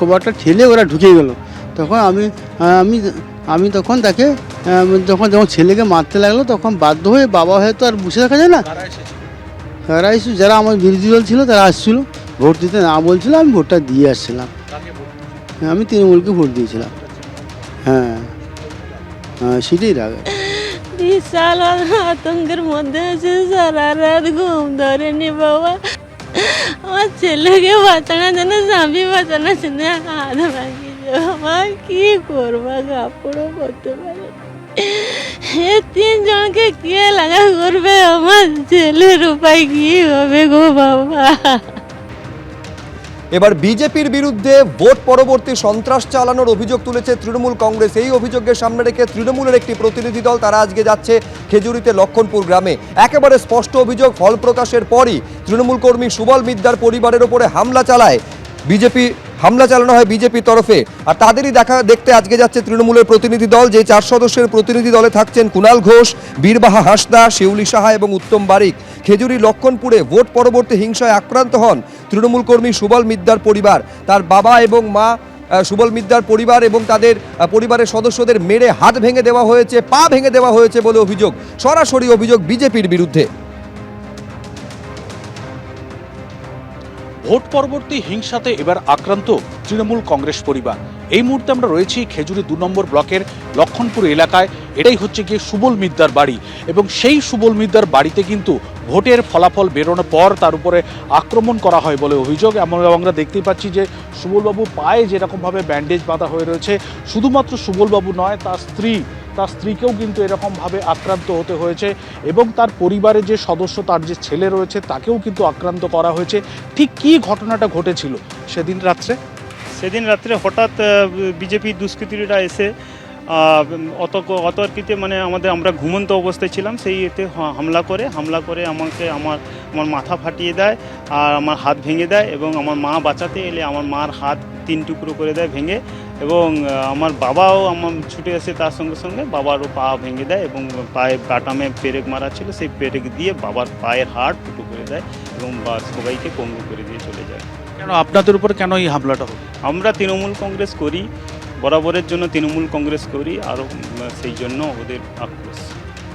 কবারটা ঠেলে ওরা ঢুকে গেল। তখন আমি আমি আমি তখন তাকে যখন যখন ছেলেকে মারতে লাগল তখন বাধ্য হয়ে বাবা হয়তো আর বসে থাকা যায় না। তারা এসে যারা আমার বিরোধী দল ছিল তারা আসছিল। ভোট দিতে না বলছিল আমি ভোটটা দিয়ে আসছিলাম। আমি তৃণমূলকে ভোট দিয়েছিলাম। হ্যাঁ। হ্যাঁ সেটাই রাগ। বিশাল আতঙ্কের মধ্যে আছে সারা রাত ঘুম ধরেনি বাবা। আমার ছেলেকে বাঁচানোর জন্য, স্বামী বাঁচানোর জন্য হাত ভাঙিয়েছে আমার কি করব? কাপড়ও করতে পারে এ তিনজনকে কে লাগা করবে? আমার ছেলের উপায় কি হবে গো বাবা? এবার বিজেপির বিরুদ্ধে ভোট পরবর্তী সন্ত্রাস চালানোর অভিযোগ তুলেছে তৃণমূল কংগ্রেস। এই অভিযোগকে সামনে রেখে তৃণমূলের একটি প্রতিনিধি দল তারা আজকে যাচ্ছে খেজুরিতে লক্ষণপুর গ্রামে। একেবারে স্পষ্ট অভিযোগ ফল প্রকাশের পরই তৃণমূল কর্মী সুবল মিদ্দার পরিবারের ওপরে হামলা চালায়। বিজেপি, হামলা চালানো হয় বিজেপির তরফে। আর তাদেরই দেখা, দেখতে আজকে যাচ্ছে তৃণমূলের প্রতিনিধি দল, যে চার সদস্যের প্রতিনিধি দলে থাকছেন কুণাল ঘোষ, বীরবাহা হাসদা, শিউলি সাহা এবং উত্তম বারিক। খেজুরি লক্ষণপুরে ভোট পরবর্তী হিংসায় আক্রান্ত হন তৃণমূল কর্মী সুবল মিদ্দার পরিবার। তার বাবা এবং মা সুবল মিদ্দার পরিবার এবং তাদের পরিবারের সদস্যদের মেরে হাত ভেঙে দেওয়া হয়েছে, পা ভেঙে দেওয়া হয়েছে বলে অভিযোগ। সরাসরি অভিযোগ বিজেপির বিরুদ্ধে। ভোট পরবর্তী হিংসাতে এবার আক্রান্ত তৃণমূল কংগ্রেস পরিবার। এই মুহূর্তে আমরা রয়েছি খেজুরি দু নম্বর ব্লকের লক্ষণপুর এলাকায়। এটাই হচ্ছে গিয়ে সুবল মিদ্দার বাড়ি। এবং সেই সুবল মিদ্দার বাড়িতে কিন্তু ভোটের ফলাফল বেরোনোর পর তার উপরে আক্রমণ করা হয় বলে অভিযোগ। এমন আমরা দেখতেই পাচ্ছি যে সুবলবাবু পায়ে যেরকমভাবে ব্যান্ডেজ বাঁধা হয়ে রয়েছে, শুধুমাত্র সুবলবাবু নয়, তার স্ত্রী, তার স্ত্রীকেও কিন্তু এরকমভাবে আক্রান্ত হতে হয়েছে এবং তার পরিবারের যে সদস্য, তার যে ছেলে রয়েছে, তাকেও কিন্তু আক্রান্ত করা হয়েছে। ঠিক কী ঘটনাটা ঘটেছিল সেদিন রাত্রে? সেদিন রাত্রে হঠাৎ বিজেপি দুষ্কৃতীরা এসে অত অতর্কিতে মানে আমাদের আমরা ঘুমন্ত অবস্থায় ছিলাম সেই এতে হামলা করে হামলা করে আমাকে আমার আমার মাথা ফাটিয়ে দেয় আর আমার হাত ভেঙে দেয় এবং আমার মা বাঁচাতে এলে আমার মার হাত তিন টুকরো করে দেয় ভেঙে এবং আমার বাবাও আমার ছুটে এসে তার সঙ্গে সঙ্গে বাবারও পা ভেঙে দেয় এবং পায়ে বাটামে পেরেক মারা ছিল সেই পেরেক দিয়ে বাবার পায়ের হাড় ফুটো করে দেয় এবং বা সবাইকে পঙ্গু করে দিয়ে চলে যায়। কেন আপনাদের উপর কেন এই হামলাটা হলো? আমরা তৃণমূল কংগ্রেস করি বরাবরের জন্য তৃণমূল কংগ্রেস করি আরও সেই জন্য ওদের আক্রোশ।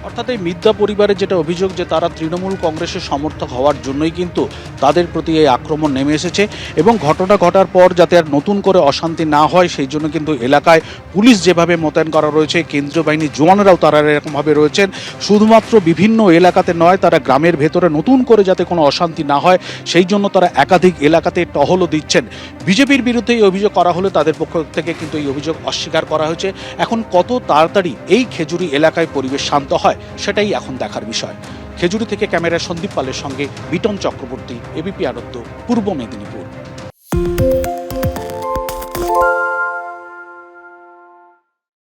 অর্থাৎ এই মিদ্যা পরিবারের যেটা অভিযোগ যে তারা তৃণমূল কংগ্রেসের সমর্থক হওয়ার জন্যই কিন্তু তাদের প্রতি এই আক্রমণ নেমে এসেছে এবং ঘটনা ঘটার পর যাতে আর নতুন করে অশান্তি না হয়, সেই জন্য কিন্তু এলাকায় পুলিশ যেভাবে মোতায়েন করা রয়েছে, কেন্দ্রীয় বাহিনীর জওয়ানরাও তারা এরকমভাবে রয়েছেন। শুধুমাত্র বিভিন্ন এলাকাতে নয়, তারা গ্রামের ভেতরে নতুন করে যাতে কোনো অশান্তি না হয়, সেই জন্য তারা একাধিক এলাকাতে টহলও দিচ্ছেন। বিজেপির বিরুদ্ধে এই অভিযোগ করা হলে তাদের পক্ষ থেকে কিন্তু এই অভিযোগ অস্বীকার করা হয়েছে। এখন কত তাড়াতাড়ি এই খেজুরি এলাকায় পরিবেশ শান্ত হয়, সেটাই এখন দেখার বিষয়। খেজুরি থেকে ক্যামেরা সন্দীপ পালের সঙ্গে বিটন চক্রবর্তী এবিপি আনন্দ পূর্ব মেদিনীপুর।